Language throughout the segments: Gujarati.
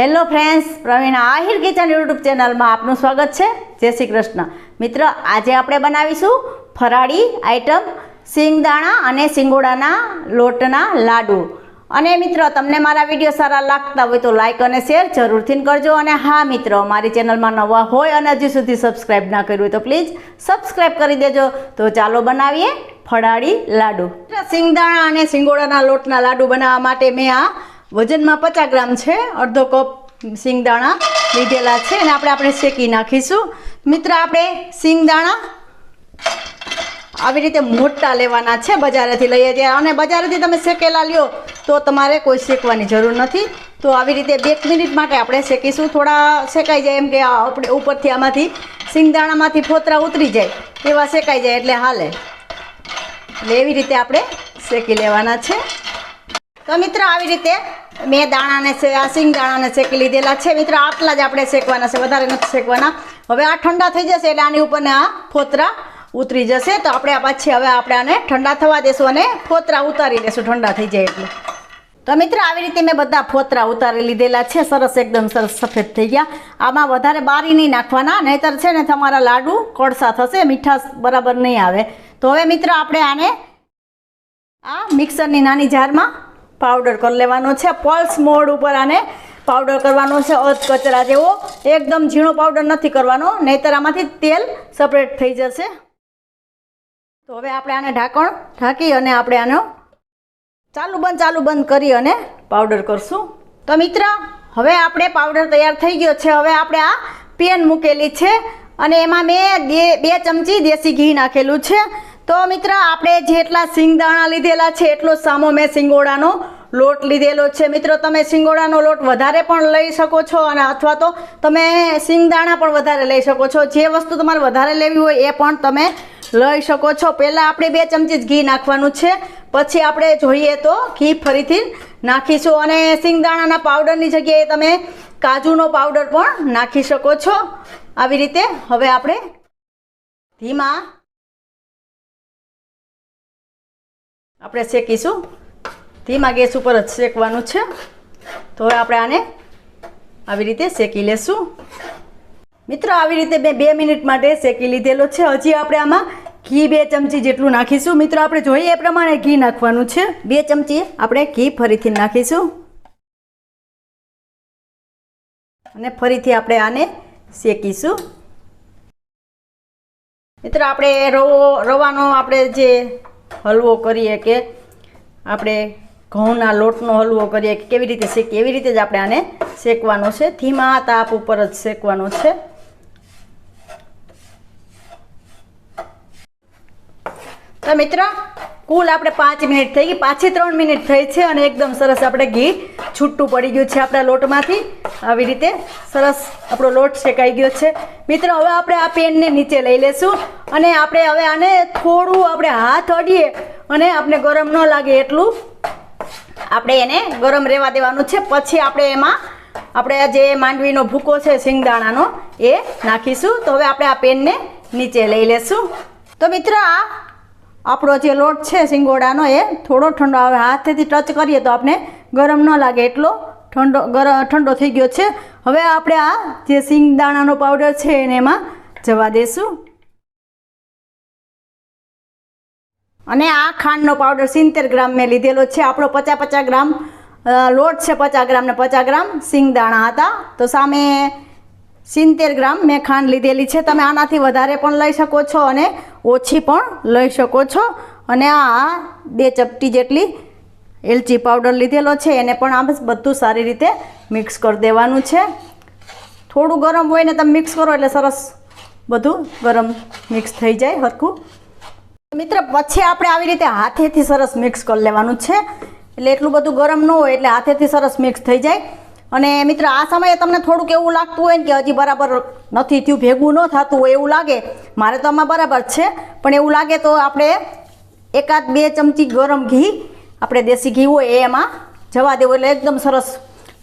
Hello friends Pravin Ahir kitchen YouTube ચેનલમાં આપનું સ્વાગત છે. જય શ્રી કૃષ્ણ. મિત્ર, આજે આપણે બનાવીશું ફરાળી આઈટમ સિંગદાણા અને સિંગોડાના લોટના લાડુ. અને મિત્રો, તમને મારા વીડિયો સારા લાગતા હોય તો લાઇક અને શેર જરૂરથી કરજો. અને હા, મિત્રો, મારી ચેનલમાં નવા હોય અને હજી સુધી સબસ્ક્રાઈબ ના કર્યું હોય તો પ્લીઝ સબસ્ક્રાઈબ કરી દેજો. તો ચાલો બનાવીએ ફરાળી લાડુ. સિંગદાણા અને સિંગોડાના લોટના લાડુ બનાવવા માટે મેં આ વજનમાં પચાસ ગ્રામ છે, અડધો કપ સિંગદાણા લીધેલા છે અને આપણે આપણે શેકી નાખીશું. મિત્ર, આપણે સિંગદાણા આવી રીતે મોટા લેવાના છે બજારેથી લઈએ છીએ. અને બજારેથી તમે શેકેલા લ્યો તો તમારે કોઈ શેકવાની જરૂર નથી. તો આવી રીતે બે મિનિટ માટે આપણે શેકીશું. થોડા શેકાઈ જાય એમ કે આપણે ઉપરથી આમાંથી સિંગદાણામાંથી ફોતરા ઉતરી જાય. એવા શેકાઈ જાય એટલે હાલે. એટલે એવી રીતે આપણે શેકી લેવાના છે. તો મિત્ર આવી રીતે મેં દાણાને છે, આ સિંગ દાણાને શેકી લીધેલા છે. મિત્ર, આટલા જ આપણે શેકવાના છે, વધારે નથી શેકવાના. હવે આ ઠંડા થઈ જશે એટલે આની ઉપરને આ ફોતરા ઉતરી જશે. તો આપણે આ પછી હવે આપણે આને ઠંડા થવા દેશું અને ફોતરા ઉતારી દેશું, ઠંડા થઈ જાય એટલે. તો મિત્ર, આવી રીતે મેં બધા ફોતરા ઉતારી લીધેલા છે. સરસ એકદમ સરસ સફેદ થઈ ગયા. આમાં વધારે બારી નહીં નાખવાના, નહીતર છે ને તમારા લાડુ કડસા થશે, મીઠાશ બરાબર નહીં આવે. તો હવે મિત્ર, આપણે આને આ મિક્સરની નાની જારમાં પાવડર કરી લેવાનો છે. પલ્સ મોડ ઉપર આને પાવડર કરવાનો છે. અધ કચરા જેવો. એકદમ ઝીણો પાવડર નથી કરવાનો. નહીતર આમાંથી તેલ સપરેટ થઈ જશે. તો હવે આપણે આને ઢાંકણ ઢાંકી અને આપણે આનો ચાલુ બંધ ચાલુ બંધ કરી અને પાવડર કરશું. તો મિત્ર, હવે આપણે પાવડર તૈયાર થઈ ગયો છે. હવે આપણે આ પેન મૂકેલી છે અને એમાં મેં બે ચમચી દેશી ઘી નાખેલું છે. તો મિત્ર, આપણે જેટલા સિંગદાણા લીધેલા છે, એટલો સામો મેં સિંગોડાનો લોટ લીધેલો છે. મિત્રો, તમે સિંગોડાનો લોટ વધારે પણ લઈ શકો છો અને અથવા તો તમે સિંગદાણા પણ વધારે લઈ શકો છો. જે વસ્તુ તમારે વધારે લેવી હોય એ પણ તમે લઈ શકો છો. પહેલાં આપણે બે ચમચી ઘી નાખવાનું છે. પછી આપણે જોઈએ તો ઘી ફરીથી નાખીશું અને સિંગદાણાના પાવડરની જગ્યાએ તમે કાજુનો પાવડર પણ નાખી શકો છો. આવી રીતે હવે આપણે ધીમા આપણે શેકીશું ધીમા ગેસ ઉપર જ શેકવાનું છે. તો હવે આપણે આને આવી રીતે શેકી લેશું. મિત્રો, આવી રીતે મેં બે મિનિટ માટે શેકી લીધેલો છે. હજી આપણે આમાં ઘી બે ચમચી જેટલું નાખીશું. મિત્રો, આપણે જોઈએ એ પ્રમાણે ઘી નાખવાનું છે. બે ચમચી આપણે ઘી ફરીથી નાખીશું. અને ફરીથી આપણે આને શેકીશું. મિત્રો, આપણે રવો રવાનો આપણે જે હલવો કરીએ કે આપણે ઘઉંના લોટનો હલવો કરીએ કે કેવી રીતે શેકીએ, એવી રીતે જ આપણે આને શેકવાનો છે. ધીમા તાપ ઉપર જ શેકવાનો છે. તો મિત્ર, કુલ આપણે પાંચ મિનિટ થઈ ગઈ, પાછી ત્રણ મિનિટ થઈ છે અને એકદમ સરસ આપણે ઘી છૂટું પડી ગયું છે આપણા લોટમાંથી. આવી રીતે સરસ આપણો લોટ શેકાઈ ગયો છે. મિત્ર, હવે આપણે આ પેનને નીચે લઈ લેશું અને આપણે હવે આને થોડું આપણે હાથ અડીએ અને આપણે ગરમ ન લાગે એટલું. આપણે એને ગરમ રહેવા દેવાનું છે. પછી આપણે એમાં આપણે જે માંડવીનો ભૂકો છે સિંગદાણાનો એ નાખીશું. તો હવે આપણે આ પેનને નીચે લઈ લેશું. તો મિત્ર, આ આપણો જે લોટ છે સિંગોડાનો એ થોડો ઠંડો, હવે હાથેથી ટચ કરીએ તો આપણે ગરમ ન લાગે એટલો. ઠંડો ગરમ ઠંડો થઈ ગયો છે. હવે આપણે આ જે સિંગદાણાનો પાવડર છે એને એમાં જવા દઈશું અને આ ખાંડનો પાવડર સિત્તેર ગ્રામ મેં લીધેલો છે. આપણો પચાસ પચાસ ગ્રામ લોટ છે પચાસ ગ્રામ ને પચાસ ગ્રામ સિંગદાણા હતા. તો સામે સિત્તેર ગ્રામ મેં ખાંડ લીધેલી છે. તમે આનાથી વધારે પણ લઈ શકો છો અને ઓછી પણ લઈ શકો છો. અને આ બે ચપટી જેટલી એલચી પાવડર લીધેલો છે, એને પણ આમ બધું સારી રીતે મિક્સ કરી દેવાનું છે. થોડું ગરમ હોય ને તમે મિક્સ કરો એટલે સરસ બધું ગરમ મિક્સ થઈ જાય હરખું. મિત્ર, પછી આપણે આવી રીતે હાથેથી સરસ મિક્સ કરી લેવાનું છે. એટલે એટલું બધું ગરમ ન હોય એટલે હાથેથી સરસ મિક્સ થઈ જાય. અને મિત્ર, આ સમયે તમને થોડુંક એવું લાગતું હોય ને કે હજી બરાબર નથી થયું, ભેગું ન થતું હોય એવું લાગે. મારે તો આમાં બરાબર છે. પણ એવું લાગે તો આપણે એકાદ બે ચમચી ગરમ ઘી આપણે દેશી ઘી હોય એ એમાં જવા દેવું એટલે એકદમ સરસ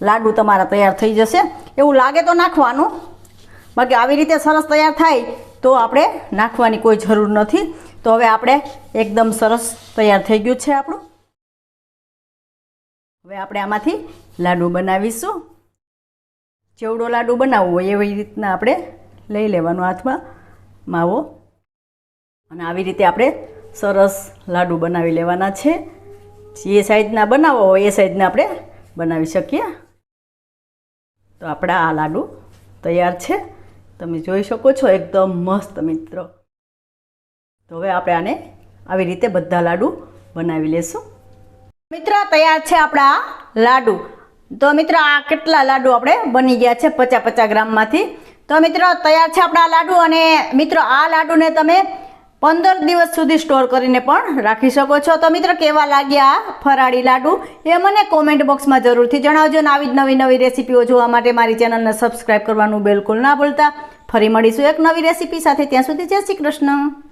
લાડુ તમારા તૈયાર થઈ જશે. એવું લાગે તો નાખવાનું, બાકી આવી રીતે સરસ તૈયાર થાય તો આપણે નાખવાની કોઈ જરૂર નથી. તો હવે આપણે એકદમ સરસ તૈયાર થઈ ગયું છે આપણું. હવે આપણે આમાંથી લાડુ બનાવીશું. ચેવડો લાડુ બનાવવો હોય એવી રીતના આપણે લઈ લેવાનો હાથમાં માવો. અને આવી રીતે આપણે સરસ લાડુ બનાવી લેવાના છે. જે સાઈઝના બનાવો હોય એ સાઈઝના આપણે બનાવી શકીએ. તો આપણા આ લાડુ તૈયાર છે. તમે જોઈ શકો છો એકદમ મસ્ત મિત્રો. તો હવે આપણે આને આવી રીતે બધા લાડુ બનાવી લેશું. મિત્રો, તૈયાર છે આપણા લાડુ. તો મિત્રો, આ કેટલા લાડુ આપણે બની ગયા છે પચાસ પચાસ ગ્રામમાંથી? તો મિત્રો, તૈયાર છે આપણા લાડુ અને મિત્રો, આ લાડુને તમે પંદર દિવસ સુધી સ્ટોર કરીને પણ રાખી શકો છો. તો મિત્રો, કેવા લાગ્યા ફરાળી લાડુ? એ મને કોમેન્ટ બોક્સમાં જરૂરથી જણાવજો અને આવી જ નવી નવી રેસીપીઓ જોવા માટે મારી ચેનલને સબસ્ક્રાઈબ કરવાનું બિલકુલ ના ભૂલતા. ફરી મળીશું એક નવી રેસીપી સાથે. ત્યાં સુધી જય શ્રી કૃષ્ણ.